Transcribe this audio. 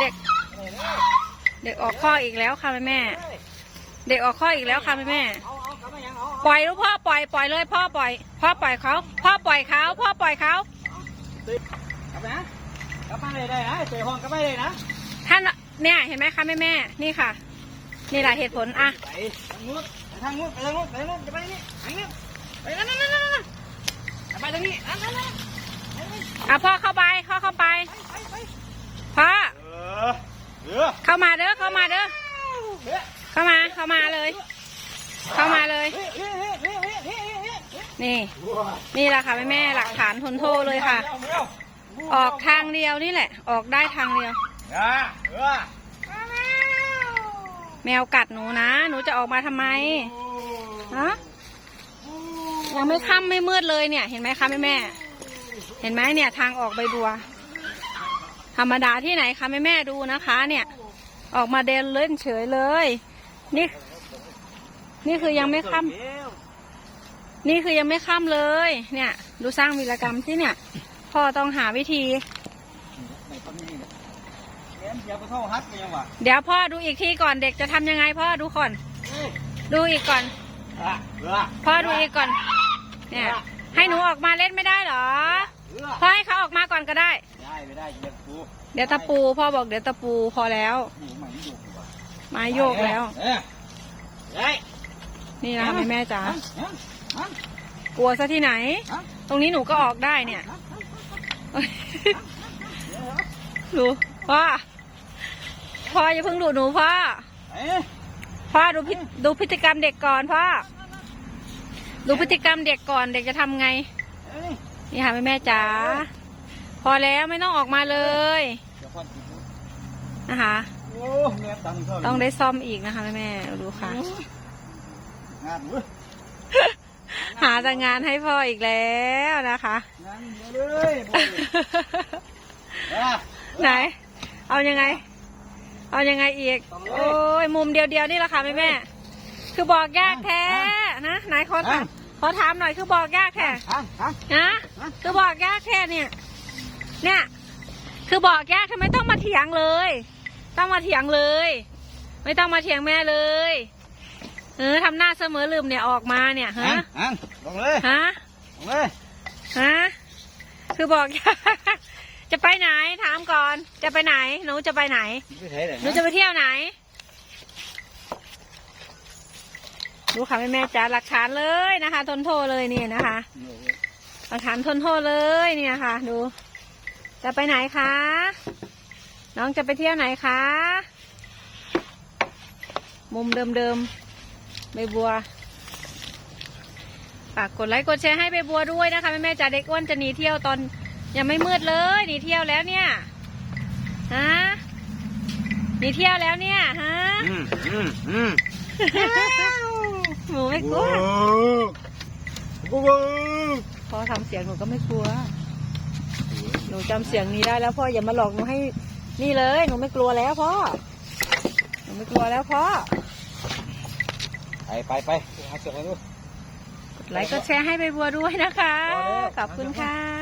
เด็ก เด็กออกข้ออีกแล้วค่ะแม่แม่ เด็กออกข้ออีกแล้วค่ะแม่แม่เอาเอากลับมายังเอาปล่อยลูกพ่อปล่อยปล่อยเลยพ่อปล่อย พ่อปล่อยเขาพ่อปล่อยเขาพ่อปล่อยเขากลับมานะกลับมาเลยได้นะเตะห้องกลับมาเลยนะท่านเนี่ยเห็นไหมคะแม่แม่นี่ค่ะ นี่แหละเหตุผลอะ ไปทางนู้นไปทางนู้นไปทางนู้นไปทางนู้นจะไปทางนี้ทางนี้ไปนั่นนั่นนั่นนั่นจะไปทางนี้นั่นนั่นนั่นอะพ่อเข้าไปพ่อเข้าไป ไปไป พ่อ เออ เข้ามาเด้อเข้ามาเด้อเข้ามาเข้ามาเลย เข้ามาเลย นี่ นี่แหละค่ะแม่แม่หลักฐานทนโทษเลยค่ะ ออกทางเดียวนี่แหละ ออกได้ทางเดียวแมวกัดหนูนะ หนูจะออกมาทำไมฮะยังไม่ค่ำไม่มืดเลยเนี่ย เห็นไหมคะแม่แม่ เห็นไหมเนี่ย ทางออกใบบัว ธรรมดาที่ไหนคะแม่แม่ดูนะคะ เนี่ย ออกมาเดินเล่นเฉยเลย นี่ นี่คือยังไม่ค่ำนี่คือยังไม่ค่ำเลย เนี่ย ดูสร้างวีรกรรมที่เนี่ย พ่อต้องหาวิธี เดี๋ยวพ่อดูอีกทีก่อนเด็กจะทำยังไงพ่อดูก่อน ดูอีกก่อน พ่อดูอีกก่อน เนี่ย ให้หนูออกมาเล่นไม่ได้เหรอพ่อให้เขาออกมาก่อนก็ได้ ได้ไม่ได้เดี๋ยวตะปู พ่อบอกเดี๋ยวตะปูพอแล้ว ไม้โยกแล้วเออเฮ้ยนี่นะคะแม่แม่จ๋าฮะฮะกลัวซะที่ไหนฮะตรงนี้หนูก็ออกได้เนี่ยดูพ่อพ่ออย่าเพิ่งดูหนูพ่อเอ๊ะพ่อดูพิดูพฤติกรรมเด็กก่อนพ่อดูพฤติกรรมเด็กก่อนเด็กจะทำไงเอ้ยนี่ค่ะแม่แม่จ๋าพอแล้วไม่ต้องออกมาเลยเดี๋ยวพ่อติดมือนะคะโอ้แม่ ตังค์เท่าไหร่ต้องได้ซ่อมอีกนะคะแม่แม่ดูค่ะ งานเว้ยหาแต่งานให้พ่ออีกแล้วนะคะงานเดียวเลยบ่ได้อะไหน เอายังไง เอายังไงอีก โอ้ยมุมเดียวเดียวๆนี่แหละค่ะแม่แม่ คือบอกยากแท้นะไหนขอถามขอถามหน่อยคือบอกยากแท้ฮะฮะนะคือบอกยากแท้เนี่ย เนี่ย คือบอกยากทำไมต้องมาเถียงเลย ต้องมาเถียงเลย ไม่ต้องมาเถียงแม่เลย เออทำหน้าเสมอลืมเนี่ยออกมาเนี่ยฮะฮะลงเลยฮะลงเลยฮะคือบอก จะไปไหนถามก่อน จะไปไหนหนูจะไปไหนไปไหนเลยหนูจะไปเที่ยวไหนดูค่ะแม่แม่จ๋าหลักฐานเลยนะคะ ทนโทษเลยนี่นะคะหลักฐานทนโทษเลยนี่นะคะดู จะไปไหนคะ น้องจะไปเที่ยวไหนคะ มุมเดิมๆใบบัวฝากกดไลค์กดแชร์ให้ใบบัวด้วยนะคะแม่แม่จ๋าเด็กอ้วนจะหนีเที่ยวตอนยังไม่มืดเลยหนีเที่ยวแล้วเนี่ยฮะหนีเที่ยวแล้วเนี่ยฮะอืมอืมอืมหนูไม่กลัวโอ้โหพอทำเสียงหนูก็ไม่กลัวหนูจำเสียงนี้ได้แล้วพ่ออย่ามาหลอกหนูให้ นี่เลยหนูไม่กลัวแล้วพ่อ หนูไม่กลัวแล้วพ่อ ไปไปไปหาเสือมาดู กดไลค์กดแชร์ให้ใบบัวด้วยนะคะพอแล้วขอบคุณค่ะ